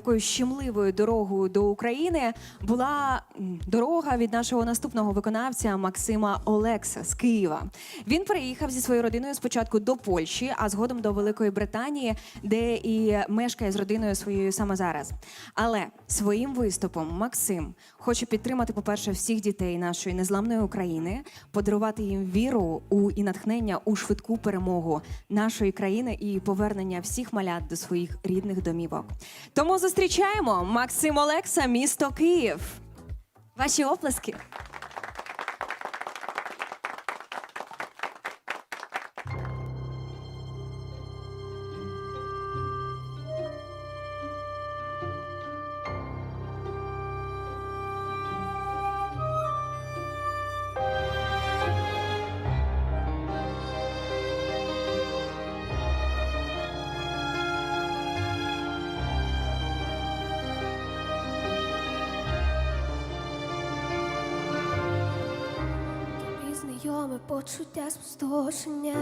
Такою щемливою дорогою до України була дорога від нашого наступного виконавця Максима Олекса з Києва. Він переїхав зі своєю родиною спочатку до Польщі, а згодом до Великої Британії, де і мешкає з родиною своєю саме зараз. Але своїм виступом Максим хоче підтримати, по-перше, всіх дітей нашої незламної України, подарувати їм віру у і натхнення у швидку перемогу нашої країни і повернення всіх малят до своїх рідних домівок. Тому зустрічаємо Максим Олекса, місто Київ. Ваші оплески. Знайоме почуття спустошення,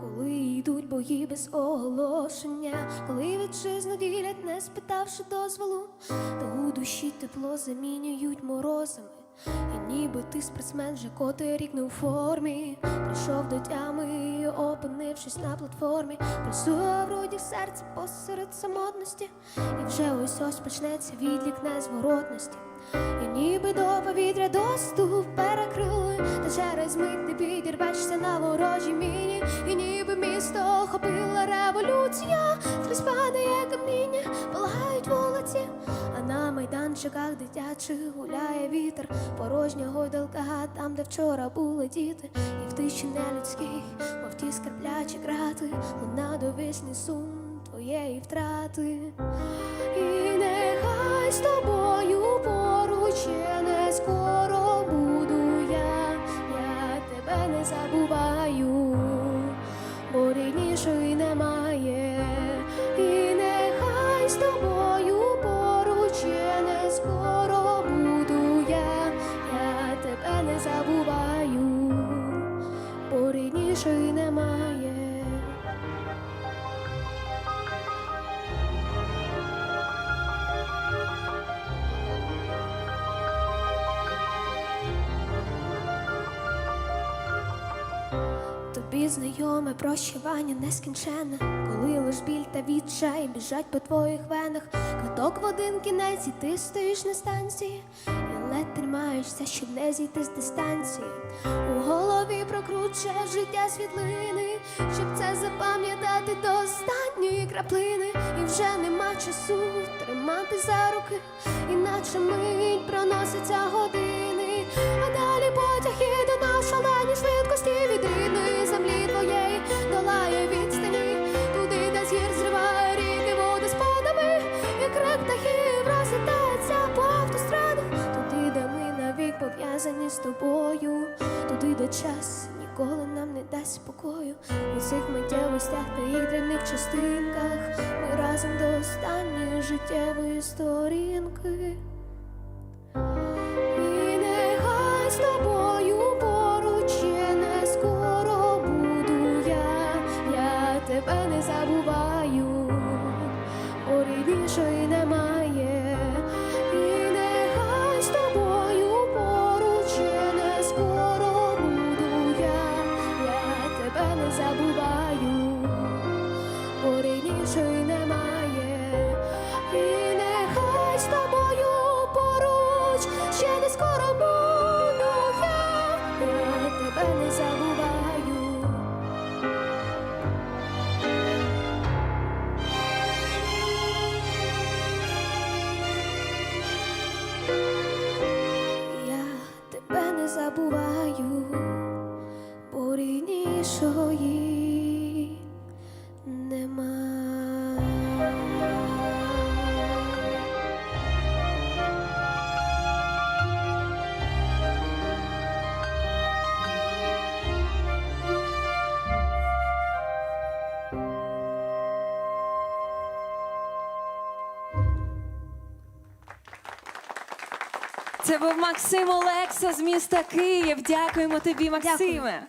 коли йдуть бої без оголошення, коли вітчизну ділять, не спитавши дозволу, то у душі тепло замінюють морозами. І ніби ти спортсмен вже котий рік не у формі, прийшов до тями, опинившись на платформі, пульсує в грудях серце посеред самотності, і вже ось ось почнеться відлік незворотності. Ніби до повітря доступ перекрили, та через мить ти підірвешся на ворожій міні, і ніби місто охопила революція, скрізь падає каміння, палають вулиці, а на майданчиках дитячих гуляє вітер, порожня гойдалка, там, де вчора були діти, і в тиші нелюдських, мов ті скарблячі крати, луна довісний сум твоєї втрати. І нехай з тобою ріднішої немає. Тобі знайоме прощування нескінченне, коли лиш біль та відчай біжать по твоїх венах, квиток в один кінець, і ти стоїш на станції, ледь тримаєшся, щоб не зійти з дистанції. У голові прокручує життя світлини, щоб це запам'ятати до останньої краплини, і вже нема часу тримати за руки, іначе мить проноситься години, а далі потяг іде на шалені швидкості туди, час ніколи нам не дасть спокою. У цих миттєвостях та їх дрібних частинках ми разом до останньої життєвої сторінки. Нехай з тобою поруч скоро буду я, я тебе не забуваю, тебе не Це був Максим Олекса з міста Київ. Дякуємо тобі, Максиме.